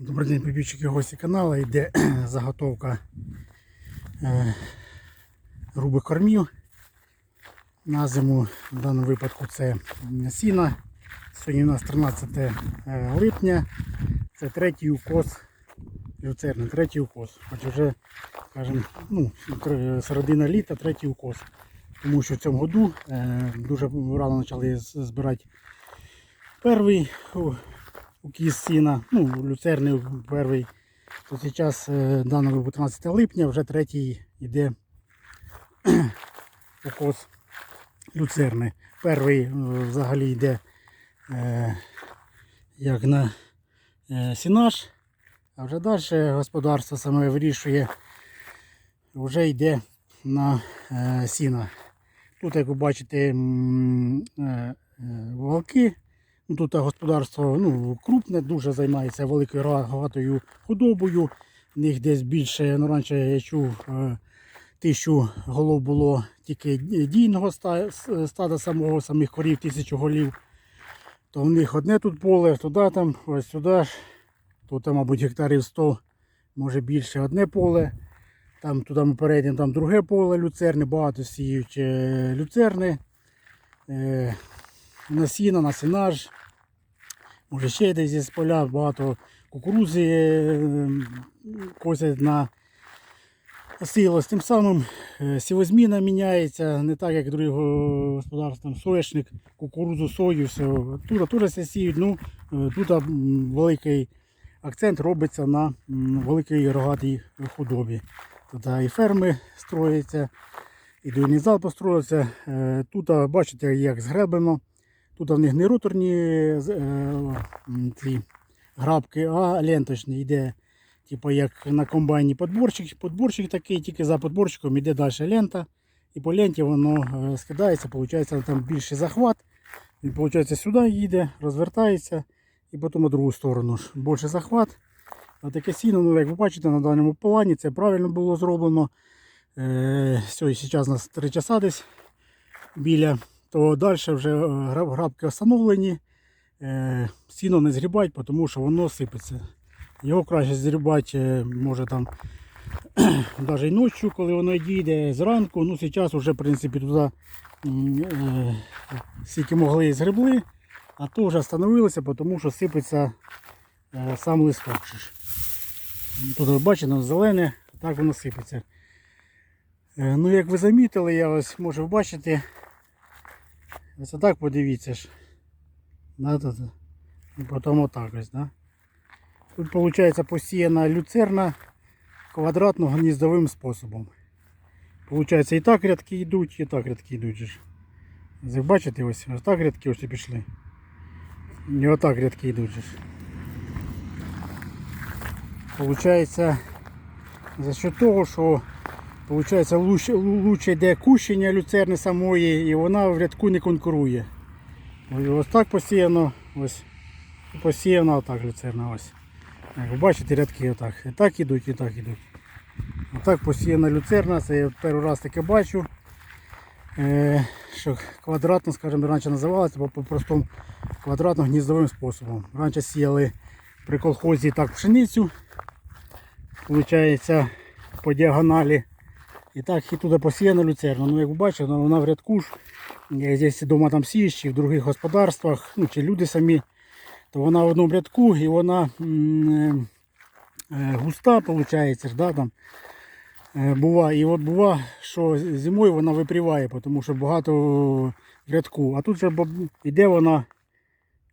Добрий день, підписчики гості каналу. Йде заготовка е, грубих кормів. На зиму в даному випадку це сіна. Сьогодні у нас 13 е, липня. Це третій укос люцерни, третій укос. Хоч вже, скажімо, ну, середина літа, третій укос. Тому що в цьому году е, дуже рано почали збирати перший о, укіс сіна, ну, люцерний перший. То зараз е, даний 13 липня, вже третій йде укос люцерни. Перший е, взагалі йде е, як на е, сінаж, а вже далі господарство саме вирішує, вже йде на е, сіна. Тут, як ви бачите, е, е, валки. Ну, Тут господарство ну, крупне, дуже займається великою рогатою худобою. В них десь більше, ну раніше я чув, е, тисячу голов було тільки дійного ста- стада самого, самих корів, тисячу голів. То в них одне тут поле, туди там, ось сюди. Тут, мабуть, гектарів 100, може більше одне поле. Там туди ми перейдемо, там друге поле люцерни, багато сіють е, люцерни. Е, на сіно, на сінаж. Може ще десь є поля, багато кукурузи е, косять на силос. Тим самим е, сівозміна міняється, не так як другі го- господарства, там соняшник, кукурудзу, сою, все. Тут теж сіють. Ну, е, тут великий акцент робиться на великій рогатій худобі. Тут і ферми строяться, і двійний зал построївся. Е, Тут бачите, як згребено. Тут в них не роторні е, ці грабки, а ленточні. Йде, типу, як на комбайні подборчик, подборчик такий, тільки за подборчиком йде далі лента. І по ленті воно е, скидається, виходить, там більший захват. Він виходить, сюди їде, розвертається і потім на другу сторону ж більше захват. А таке сіно, ну, як ви бачите, на даному плані це правильно було зроблено. Е, все, зараз у нас 3 часа десь біля, то далі вже е, грабки встановлені. Е, сіно не згрібати, тому що воно сипеться. Його краще згрібати, е, може там навіть і ночі, коли воно йде зранку. Ну, зараз вже, в принципі, туди скільки могли згребли, а то вже встановилося, тому що сипеться сам листок. Тут бачите, зелене, так воно сипеться. Ну, як ви замітили, я ось може ви бачите. Ось так подивіться ж. І потім отак ось, да? Тут виходить посіяна люцерна квадратно-гніздовим способом. Получається і так рядки йдуть, і так рядки йдуть. Ви бачите, ось, ось так рядки ось і пішли. І отак рядки йдуть. Получається за що того, що Получається, лучше, лучше йде кущення люцерни самої, і вона в рядку не конкурує. Ось так посіяно, ось посіяно отак люцерна. Ось. Як ви бачите, рядки отак. І так ідуть, і так ідуть. Отак посіяна люцерна, це я перший раз таке бачу. Е, що квадратно, скажімо, раніше називалося, бо по-простому квадратно-гніздовим способом. Раніше сіяли при колхозі так пшеницю. Получається по діагоналі. І так і туди посіяна люцерна. Ну, як ви бачите, вона, в рядку ж. Здесь вдома там сієш, чи в других господарствах, ну, чи люди самі, то вона в одному рядку і вона е, е, густа, виходить, да, там, е, бува. І от бува, що зимою вона випріває, тому що багато в рядку. А тут же іде вона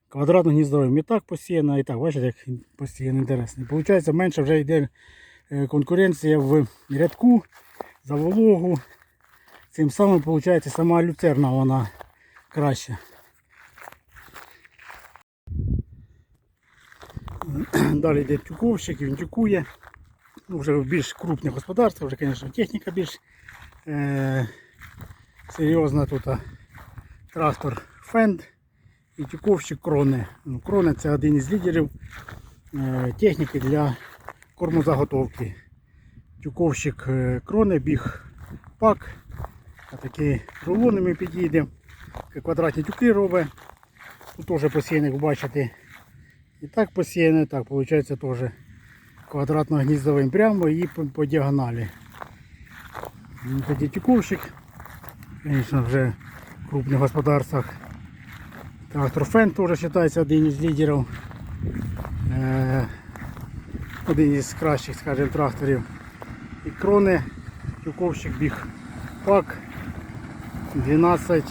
квадратно гніздовим. І так посіяна, і так, бачите, як посіяно інтересно. Получається, менше вже йде конкуренція в рядку за вологу. Цим самим виходить сама люцерна вона краща. Далі йде тюковщик, він тюкує. Ну, вже в більш крупне господарство, вже, звісно, техніка більш е- серйозна тут. Трактор Фенд і тюковщик Кроне. Ну, Кроне це один із лідерів е- техніки для кормозаготовки. Тюковщик е, Кроне, біг пак. А такі рулонами підійде. Квадратні тюки робить. Тут теж посіяник, бачите, І так посіяно, і так, виходить теж квадратно-гніздовим прямо і по, діагоналі. Ну, Тоді тюковщик, звісно, вже в крупних господарствах. Трактор Фен теж вважається один із лідерів. Е, один із кращих, скажімо, тракторів. І крони, тюковщик біг пак 12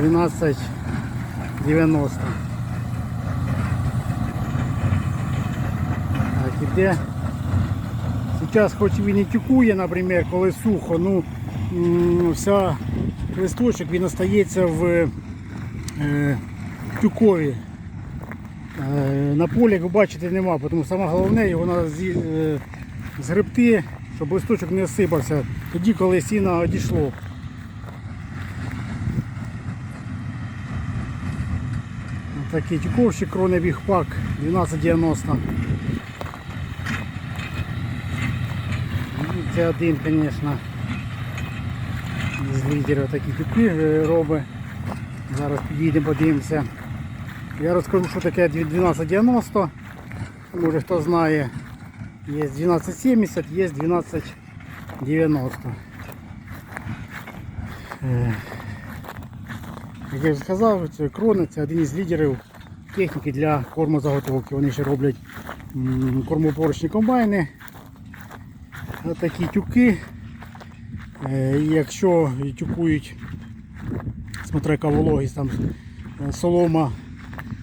12 90. Так, іде. Зараз хоч він і тюкує, наприклад, коли сухо, ну вся листочок він остається в е, тюкові. Е, на полі, як ви бачите, нема, тому саме головне його треба зі- е, згребти, щоб листочок не осипався тоді, коли сіно одійшло. Такий тюковщик крони бігпак 1290. Ну, Це один, звісно, з лідерів такі тюки е, робить. Зараз підійдемо, подивимося. Я розкажу, що таке 1290. Може хто знає. Є 1270, є 1290. Е, Як я вже сказав, це крони це один із лідерів техніки для кормозаготовки. Вони ще роблять кормопорочні комбайни. Такі тюки. Е, Якщо тюкують, смотри, яка вологість, там е, солома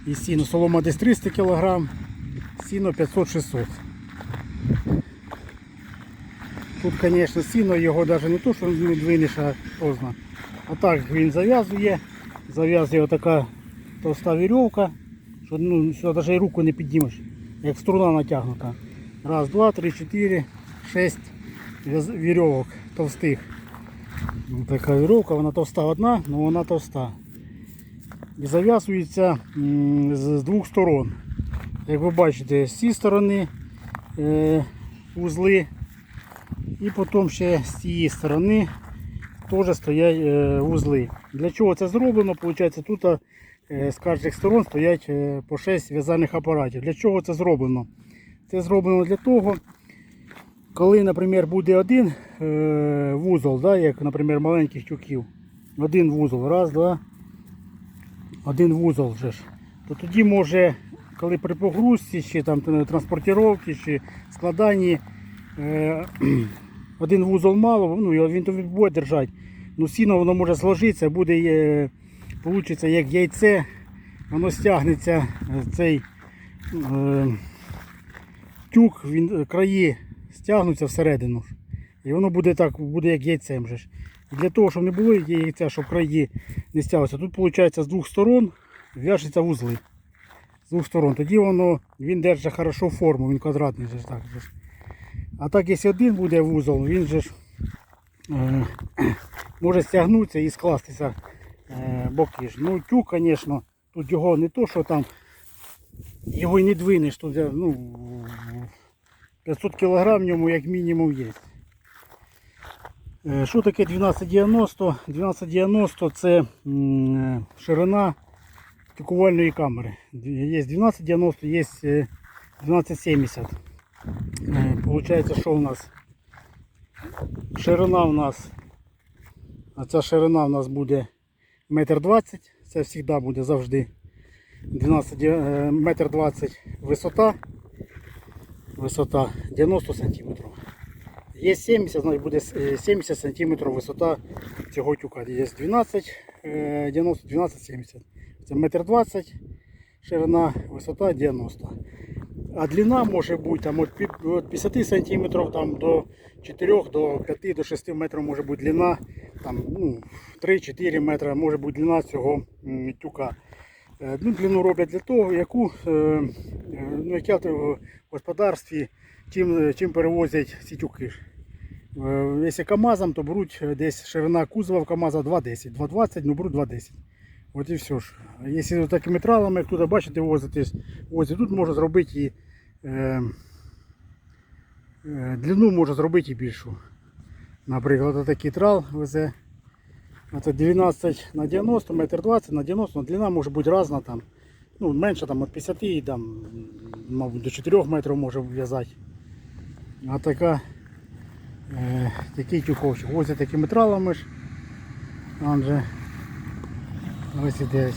і сіно. Солома десь 300 кг, сіно 500-600. Тут, звісно, сіно його навіть не то, що не двинеш, а поздно. А так він зав'язує, зав'язує така товста вірьовка, що ну, навіть руку не піднімеш, як струна натягнута. Раз, два, три, чотири, шесть вірьовок товстих. Ну, Така вірьовка, вона товста одна, але вона товста. І зав'язується з двох сторон. Як ви бачите, з цієї сторони е, вузли і потім ще з цієї сторони теж стоять е, вузли. Для чого це зроблено? Получається, тут е, з кожних сторон стоять по 6 в'язальних апаратів. Для чого це зроблено? Це зроблено для того, коли, наприклад, буде один вузол, як, наприклад, маленьких тюків. Один вузол, раз, два, один вузол вже ж. То тоді може, коли при погрузці, чи там е, транспортировці, чи складанні е, один вузол мало, ну він то буде держати. Ну сіно воно може зложитися, буде е, получиться як яйце, воно стягнеться е, цей е, тюк, він е, краї стягнуться всередину. І воно буде так, буде як яйцем. Же ж. І для того, щоб не було яйця, щоб краї не стягувалися, тут виходить з двох сторон в'яжуться вузли. З двох сторон. Тоді воно він держить хорошо форму, він квадратний же ж так. Же. А так, якщо один буде вузол, він же ж е, може стягнутися і скластися е, боки. ж. Ну, тюк, звісно, тут його не то, що там його і не двинеш, тут ну, 500 кг в ньому як мінімум є. Е, Що таке 1290? 1290 це е, ширина тюкувальної камери. Є 1290, є е, 1270. Е, Получається, що у нас? Ширина у нас, ця ширина у нас буде метр двадцять, це завжди буде завжди 12, е, метр двадцять висота, висота 90 сантиметрів. Є 70, значить буде е, 70 см висота цього тюка. Є 12, е, 90, 12, 70. Це метр 20 ширина, висота 90. А длина може бути там, від 50 см там, до 4, до 5, до 6 метрів може бути длина. Там, ну, 3-4 метри може бути длина цього тюка. Е, Ну, длину роблять для того, яку е, е, ну, як я в господарстві, чим, е, чим перевозять ці тюки. Е, Якщо КАМАЗом, то беруть десь ширина кузова в КАМАЗа 2,10, 2,20, ну беруть 2,10. От і все ж. Якщо такими тралами, як тут бачите, возитись, ось і тут можна зробити і е, е, длину можна зробити і більшу. Наприклад, такий трал везе. Це 12 на 90, метр 20 на 90, но длина може бути різна там. ну, менше там від 50 і там, мабуть, до 4 метрів може в'язати. А така, е, такий тюковщик. Ось за такими тралами ж. Он же ось іде ось.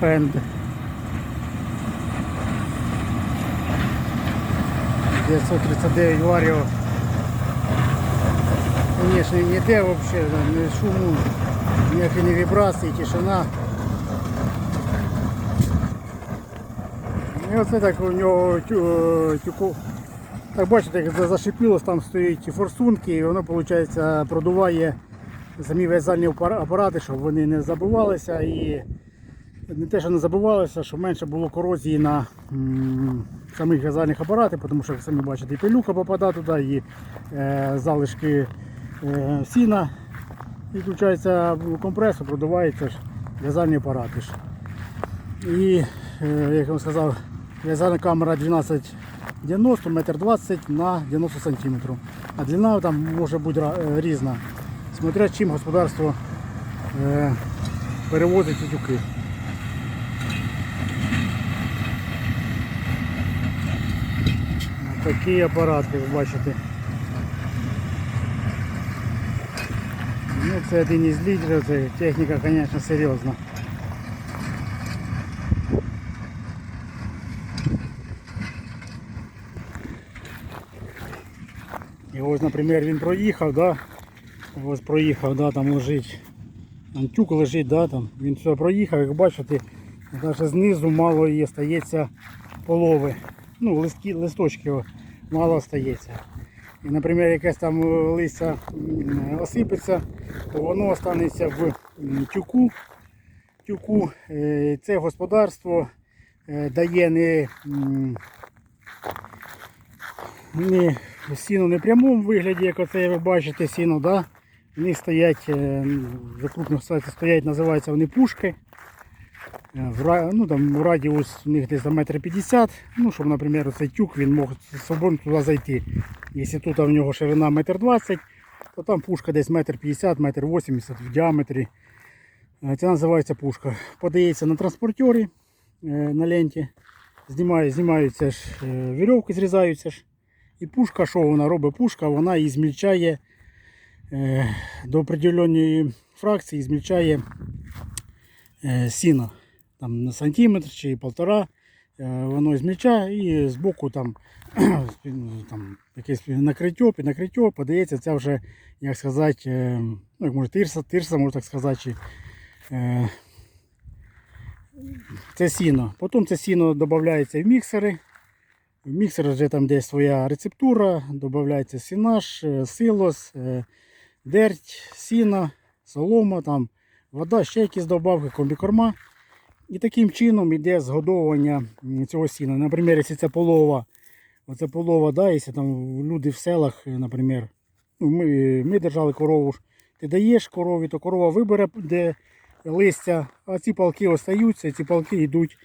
Фенд. Дев'ятсот тридцять дев'ять варіо. Конечно, ніде да, ні шуму, ніякої ні вібрації, тишина. І оце так у нього е, тюку. Так бачите, як за- зашипілось, там стоїть форсунки, і воно, виходить, продуває самі в'язальні апарати, щоб вони не забивалися і не те, що не забивалися, щоб менше було корозії на самих в'язальних апаратах, тому що, самі бачите, і пилюка попадає туди, і е, залишки е, сіна. І включається компресор, продувається в'язальні апарати. І, е, як я вам сказав, в'язальна камера 1290 метр 20 на 90 сантиметрів. А длина там може бути е, різна, смотря чим господарство е, перевозить тюки. Такий апарат, як ви бачите. Ну, це один із лідерів, техніка, звісно, серйозна. І ось, наприклад, він проїхав, да? ось проїхав, да, там лежить, там тюк лежить, да, там. він все проїхав, як бачите, навіть знизу мало є, стається полови. Ну, листки, листочки мало стається. І, наприклад, якесь там листя осипеться, то воно останеться в тюку. тюку. Е, Це господарство е, дає не, м, сіно не в прямому вигляді, як оце ви бачите сіно, да? вони стоять, е, за крупних сайтах стоять, називаються вони пушки. Е, В, ну, там, в радіус у них десь за метр 50, ну, щоб, наприклад, цей тюк він мог свободно туди зайти. Якщо тут в нього ширина метр 20, то там пушка десь метр 50, метр 80 в діаметрі. Е, Це називається пушка. Подається на транспортері е, на ленті. Знімаються ж е, вірьовки, зрізаються ж. І пушка, що вона робить? Пушка, вона її змільчає е, до определеної фракції, змільчає е, сіно там, на сантиметр чи півтора. Е, Воно змільчає і збоку там, там якесь накриття, під накриття подається ця вже, як сказати, ну, як може тирса, тирса, можна так сказати, чи, це сіно. Потім це сіно додається в міксери. В міксер вже там десь своя рецептура, додається сінаш, е, силос, е, дерть, сіно, солома, там, вода, ще якісь добавки, комбікорма. І таким чином йде згодовування цього сіна. Наприклад, якщо це полова, оце полова, да, якщо там люди в селах, е, наприклад, ну, ми, ми держали корову, ти даєш корові, то корова вибере де листя, а ці палки остаються, ці палки йдуть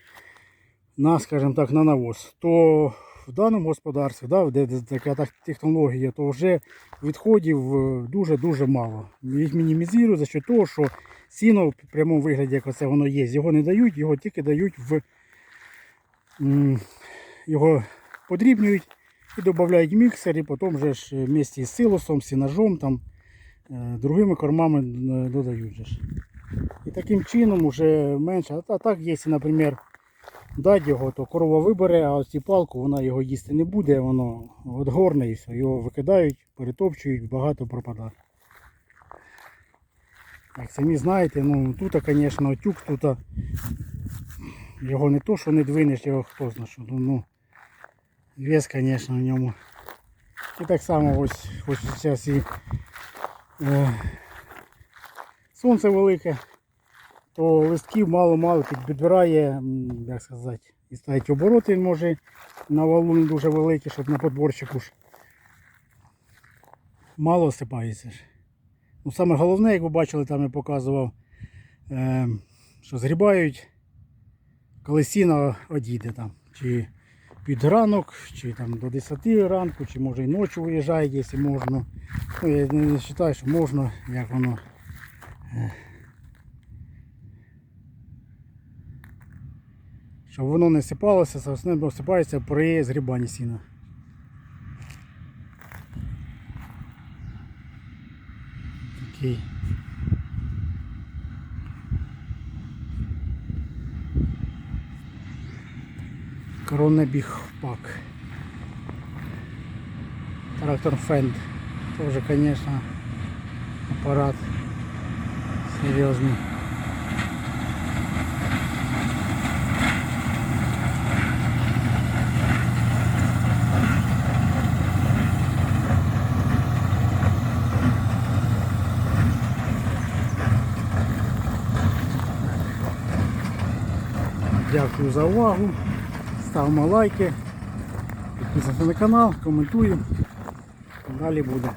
на, скажімо так, на навоз. То в даному господарстві, да, де, така так- технологія, то вже відходів дуже-дуже мало. Їх мінімізують за що того, що сіно в прямому вигляді, як оце воно є, його не дають, його тільки дають в його подрібнюють і додають міксер, і потім вже ж в місті з силосом, сінажом, там, е, другими кормами е, додають. же. І таким чином вже менше. А так, якщо, наприклад, дати його, то корова вибере, а ось цю палку вона його їсти не буде, воно от горне і все. Його викидають, перетопчують, багато пропадає. Як самі знаєте, ну тут, звісно, тюк, тут його не то, що не двинеш, його хто знає, що. Ну, ну, вес, звісно, в ньому. І так само ось, ось зараз і е, сонце велике, то листків мало-мало підбирає, як сказати, і ставить обороти він може на валу дуже великі, щоб на подборчику ж мало осипається. Ну, саме головне, як ви бачили, там я показував, е, що згрібають, коли сіно одійде там. Чи під ранок, чи там до 10 ранку, чи може і ночі виїжджають, якщо можна. Ну, я не вважаю, що можна, як воно. Щоб воно не сипалося, основне осипається при згрібанні сіна. Такий. Коронний біг пак. Трактор Фенд. Тоже, конечно, аппарат серьезный. Дякую за увагу. Ставимо лайки, підписуйтесь на канал, коментуємо. Далі буде.